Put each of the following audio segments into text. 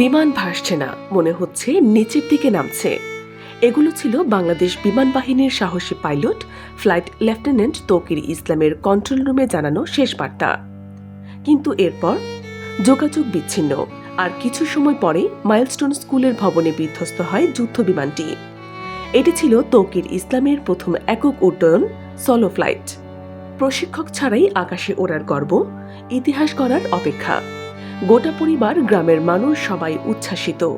বিমান ভাসছে না, মনে হচ্ছে নিচের দিকে নামছে। এগুলো ছিল বাংলাদেশ বিমান বাহিনীর সাহসী পাইলট, ফ্লাইট লেফটেন্যান্ট তৌকির ইসলামের কন্ট্রোল রুমে জানানো শেষ বার্তা। কিন্তু এরপর যোগাযোগ বিচ্ছিন্ন, আর কিছু সময় পরে মাইলস্টোন স্কুলের ভবনে বিধ্বস্ত হয় যুদ্ধ বিমানটি। এটি ছিল তৌকির ইসলামের প্রথম একক উড্ডয়ন সলো ফ্লাইট প্রশিক্ষক ছাড়াই আকাশে ওড়ার গর্ব, ইতিহাস করার অপেক্ষা। গোটা পরিবার গ্রামের মানুষ সবাই উচ্ছ্বাসিত।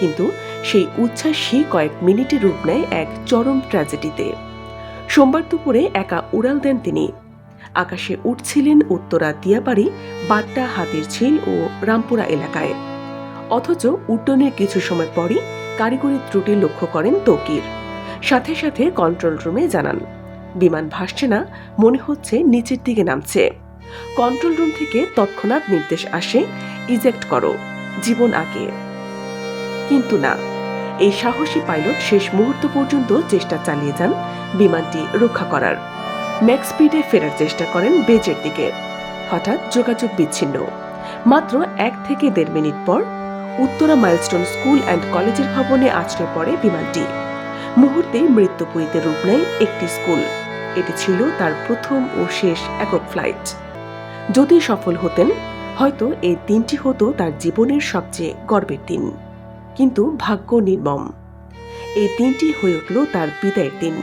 কিন্তু সেই উচ্ছ্বাসই কয়েক মিনিটে রূপ নেয় এক চরম ট্র্যাজেডিতে সোমবার দুপুরে একা উড়াল দেন তিনি। আকাশে উঠছিলেন উত্তরা দিয়াবাড়ি, বাড্ডা হাতির ঝিল ও রামপুরা এলাকায়। অথচ উড্ডয়নের কিছু সময় পরই কারিগরি ত্রুটি লক্ষ্য করেন তৌকির। সাথে সাথে কন্ট্রোল রুমে জানান, বিমান ভাসছে না, মনে হচ্ছে নিচের দিকে নামছে। কন্ট্রোল রুম থেকে তৎক্ষণাৎ নির্দেশ আসে, ইজেক্ট করো, জীবন আগে কিন্তু না, এই সাহসী পাইলট শেষ মুহূর্ত পর্যন্ত চেষ্টা চালিয়ে যান বিমানটি রক্ষা করার। ম্যাক্স স্পিডে ফেরার চেষ্টা করেন বেজের দিকে। হঠাৎ যোগাযোগ বিচ্ছিন্ন। মাত্র এক থেকে দেড় মিনিট পর উত্তরা মাইলস্টোন স্কুল অ্যান্ড কলেজের ভবনে আছড়ে পড়ে বিমানটি। মুহূর্তেই মৃত্যুপুরীতে রূপ নেয় একটি স্কুল। এটি ছিল তার প্রথম ও শেষ একক ফ্লাইট। যদি সফল হতেন, হয়তো এই দিনটি হতো তার জীবনের সবচেয়ে গর্বের দিন। কিন্তু ভাগ্য নির্মম। এই দিনটি হয়ে উঠল তার বিদায়ের দিন।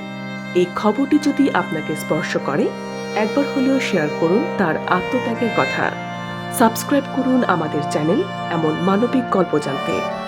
এই খবরটি যদি আপনাকে স্পর্শ করে, একবার হলেও শেয়ার করুন তার আত্মত্যাগের কথা। সাবস্ক্রাইব করুন আমাদের চ্যানেল এমন মানবিক গল্প জানতে।